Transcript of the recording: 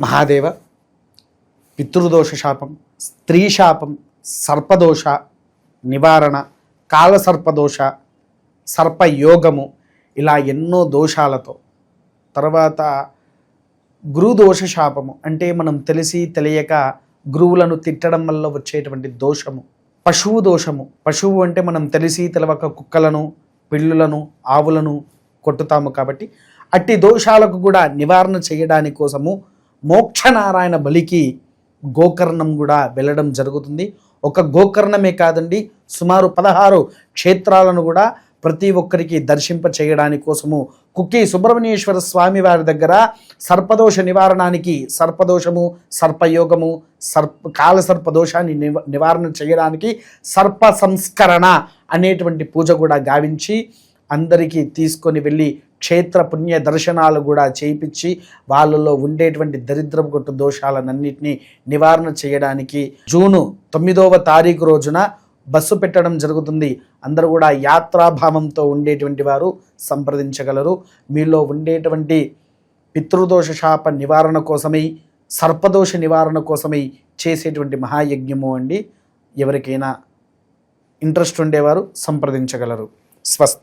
మహాదేవ పితృదోష శాపం స్త్రీ శాపం సర్పదోష నివారణ కాలసర్పదోష సర్పయోగము ఇలా ఎన్నో దోషాలతో. తర్వాత గురుదోష శాపము అంటే మనం తెలిసి తెలియక గురువులను తిట్టడం వల్ల వచ్చేటువంటి దోషము. పశువు దోషము పశువు అంటే మనం తెలిసి తెలవక కుక్కలను పిల్లులను ఆవులను కొట్టుతాము కాబట్టి అట్టి దోషాలకు కూడా నివారణ చేయడానికి కోసము మోక్షనారాయణ బలికి గోకర్ణం కూడా వెళ్ళడం జరుగుతుంది. ఒక గోకర్ణమే కాదండి సుమారు పదహారు క్షేత్రాలను కూడా ప్రతి ఒక్కరికి దర్శింప చేయడానికి కోసము కుక్కి సుబ్రహ్మణ్యేశ్వర స్వామి వారి దగ్గర సర్పదోష నివారణానికి సర్పదోషము సర్పయోగము సర్ప కాల సర్పదోషాన్ని నివ నివారణ చేయడానికి సర్ప సంస్కరణ అనేటువంటి పూజ కూడా గావించి అందరికీ తీసుకొని వెళ్ళి క్షేత్ర పుణ్య దర్శనాలు కూడా చేయించి వాళ్ళలో ఉండేటువంటి దరిద్రం కొట్టు దోషాలన్నింటినీ నివారణ చేయడానికి జూను తొమ్మిదవ తారీఖు రోజున బస్సు పెట్టడం జరుగుతుంది. అందరూ కూడా యాత్రాభావంతో ఉండేటువంటి వారు సంప్రదించగలరు. మీలో ఉండేటువంటి పితృదోష శాప నివారణ కోసమై సర్పదోష నివారణ కోసమై చేసేటువంటి మహాయజ్ఞము అండి. ఎవరికైనా ఇంట్రెస్ట్ ఉండేవారు సంప్రదించగలరు. స్వస్తి.